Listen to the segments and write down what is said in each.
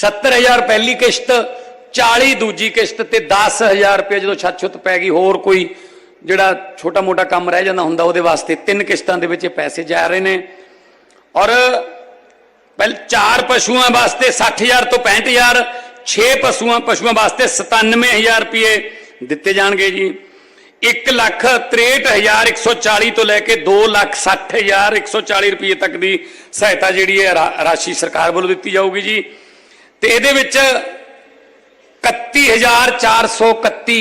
70000 ਪਹਿਲੀ ਕਿਸ਼ਤ 40 ਦੂਜੀ ਕਿਸ਼ਤ ਤੇ 10000 ਰੁਪਏ ਜਦੋਂ ਛੱਤ ਛੁੱਤ ਪੈ ਗਈ, ਹੋਰ ਕੋਈ ਜਿਹੜਾ ਛੋਟਾ ਮੋਟਾ ਕੰਮ ਰਹਿ ਜਾਂਦਾ ਹੁੰਦਾ, ਉਹਦੇ ਵਾਸਤੇ ਤਿੰਨ ਕਿਸ਼ਤਾਂ ਦੇ ਵਿੱਚ ਇਹ ਪੈਸੇ ਜਾ ਰਹੇ ਨੇ। ਔਰ ਪਹਿਲ ਚਾਰ ਪਸ਼ੂਆਂ ਵਾਸਤੇ 60000 ਤੋਂ 65000 6 ਪਸ਼ੂਆਂ ਪਸ਼ੂਆਂ ਵਾਸਤੇ 97000 ਰੁਪਏ ਦਿੱਤੇ ਜਾਣਗੇ ਜੀ। 1 ਲੱਖ 63140 ਤੋਂ ਲੈ ਕੇ 2 ਲੱਖ 60140 ਰੁਪਏ ਤੱਕ ਦੀ ਸਹਾਇਤਾ ਜਿਹੜੀ ਹੈ ਰਾ- ਰਾਸ਼ੀ ਸਰਕਾਰ ਵੱਲੋਂ ਦਿੱਤੀ ਜਾਊਗੀ ਜੀ। ਤੇ ਇਹਦੇ ਵਿੱਚ 31431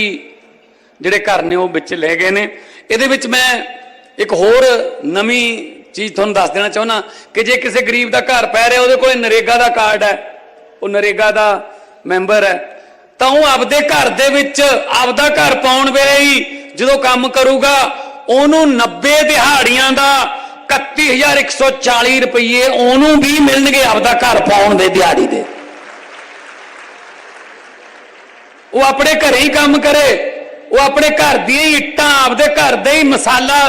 ਜਿਹੜੇ ਘਰ ਨੇ ਉਹ ਵਿੱਚ ਲੈ ਗਏ ਨੇ। ਇਹਦੇ ਵਿੱਚ ਮੈਂ ਇੱਕ ਹੋਰ ਨਵੀਂ ਚੀਜ਼ ਤੁਹਾਨੂੰ ਦੱਸ ਦੇਣਾ ਚਾਹੁੰਦਾ ਕਿ ਜੇ ਕਿਸੇ ਗਰੀਬ ਦਾ ਘਰ ਪੈ ਰਿਹਾ, ਉਹਦੇ ਕੋਲੇ ਨਰੇਗਾ ਦਾ ਕਾਰਡ ਹੈ, ਉਹ ਨਰੇਗਾ ਦਾ ਮੈਂਬਰ ਹੈ, ਤਾਂ ਉਹ ਆਪਦੇ ਘਰ ਦੇ ਵਿੱਚ ਆਪਦਾ ਘਰ ਪਾਉਣ ਵੇਲੇ ਹੀ ਜਦੋਂ ਕੰਮ ਕਰੂਗਾ, ਉਹਨੂੰ 90 ਦਿਹਾੜੀਆਂ ਦਾ 31140 ਰੁਪਏ ਉਹਨੂੰ ਵੀ ਮਿਲਣਗੇ ਆਪਦਾ ਘਰ ਪਾਉਣ ਦੇ ਦਿਹਾੜੀ ਦੇ। ਉਹ ਆਪਣੇ ਘਰੇ ਹੀ ਕੰਮ ਕਰੇ। ਉਹ ਆਪਣੇ ਘਰ ਦੀਆਂ ਹੀ ਇੱਟਾਂ, ਆਪਦੇ ਘਰ ਦੇ ਹੀ ਮਸਾਲਾ,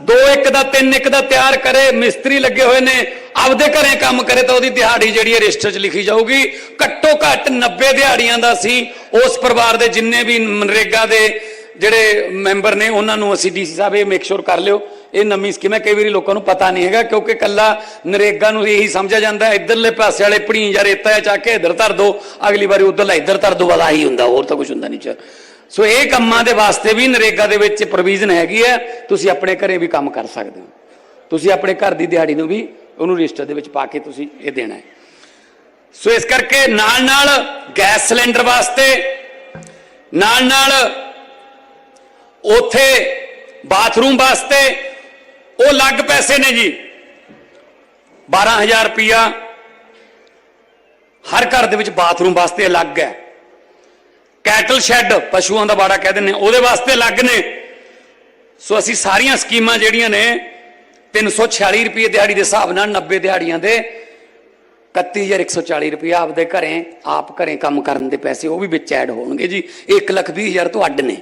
ਦੋ ਇੱਕ ਦਾ, ਤਿੰਨ ਇੱਕ ਦਾ ਤਿਆਰ ਕਰੇ, ਮਿਸਤਰੀ ਲੱਗੇ ਹੋਏ ਨੇ, ਆਪਦੇ ਘਰੇ ਕੰਮ ਕਰੇ ਤਾਂ ਉਹਦੀ ਦਿਹਾੜੀ ਜਿਹੜੀ ਹੈ ਰਜਿਸਟਰ 'ਚ ਲਿਖੀ ਜਾਊਗੀ। ਘੱਟੋ ਘੱਟ 90 ਦਿਹਾੜੀਆਂ ਦਾ ਸੀ। ਉਸ ਪਰਿਵਾਰ ਦੇ ਜਿੰਨੇ ਵੀ ਮਨਰੇਗਾ ਦੇ ਜਿਹੜੇ ਮੈਂਬਰ ਨੇ, ਉਹਨਾਂ ਨੂੰ ਅਸੀਂ ਡੀਸੀ ਸਾਹਿਬ ਇਹ ਮੇਕ ਸ਼ੋਰ ਕਰ ਲਿਓ। ਇਹ ਨਵੀਂ ਸਕੀਮ ਹੈ ਕਈ ਵਾਰੀ ਲੋਕਾਂ ਨੂੰ ਪਤਾ ਨਹੀਂ ਹੈਗਾ ਕਿਉਂਕਿ ਕੱਲਾ ਨਰੇਗਾ ਨੂੰ ਇਹੀ ਸਮਝਿਆ ਜਾਂਦਾ ਹੈ, ਇੱਧਰਲੇ ਪਾਸੇ ਵਾਲੇ ਪਣੀ ਜਾਂ ਰੇਤਾ ਹੈ ਚੱਕ ਕੇ ਇੱਧਰ ਧਰ ਦੋ ਅਗਲੀ ਵਾਰੀ ਉਧਰਲਾ ਇੱਧਰ ਧਰ ਦੋ ਬਸ ਆਹੀ ਹੁੰਦਾ ਹੋਰ ਤਾਂ ਕੁਝ ਹੁੰਦਾ ਨਹੀਂ ਚ ਸੋ ਇਹ ਕੰਮਾਂ ਦੇ ਵਾਸਤੇ ਵੀ ਨਰੇਗਾ ਦੇ ਵਿੱਚ ਪ੍ਰੋਵੀਜ਼ਨ ਹੈਗੀ ਹੈ ਤੁਸੀਂ ਆਪਣੇ ਘਰੇ ਵੀ ਕੰਮ ਕਰ ਸਕਦੇ ਹੋ। ਤੁਸੀਂ ਆਪਣੇ ਘਰ ਦੀ ਦਿਹਾੜੀ ਨੂੰ ਵੀ ਉਹਨੂੰ ਰਜਿਸਟਰ ਦੇ ਵਿੱਚ ਪਾ ਕੇ ਤੁਸੀਂ ਇਹ ਦੇਣਾ ਹੈ। ਸੋ ਇਸ ਕਰਕੇ ਨਾਲ ਨਾਲ ਗੈਸ ਸਿਲੰਡਰ ਵਾਸਤੇ ਨਾਲ ਨਾਲ ਉਥੇ ਬਾਥਰੂਮ ਵਾਸਤੇ ਉਹ ਲੱਗ ਪੈਸੇ ਨੇ ਜੀ। 12000 ਰੁਪਿਆ ਹਰ ਘਰ ਦੇ ਵਿੱਚ ਬਾਥਰੂਮ ਵਾਸਤੇ ਅਲੱਗ ਹੈ। ਕੈਟਲ ਸ਼ੈੱਡ ਪਸ਼ੂਆਂ ਦਾ ਬਾੜਾ ਕਹਿ ਦਿੰਦੇ ਉਹਦੇ ਵਾਸਤੇ ਅਲੱਗ ਨੇ। ਸੋ ਅਸੀਂ ਸਾਰੀਆਂ ਸਕੀਮਾਂ ਜਿਹੜੀਆਂ ਨੇ 346 ਰੁਪਏ ਦਿਹਾੜੀ ਦੇ ਹਿਸਾਬ ਨਾਲ 90 ਦਿਹਾੜੀਆਂ ਦੇ 31140 ਰੁਪਏ ਆਪਦੇ ਘਰੇ, ਆਪ ਘਰੇ ਕੰਮ ਕਰਨ ਦੇ ਪੈਸੇ ਉਹ ਵੀ ਵਿੱਚ ਐਡ ਹੋਣਗੇ ਜੀ। 1 ਲੱਖ 20 ਹਜ਼ਾਰ ਤੋਂ ਅੱਡ ਨੇ।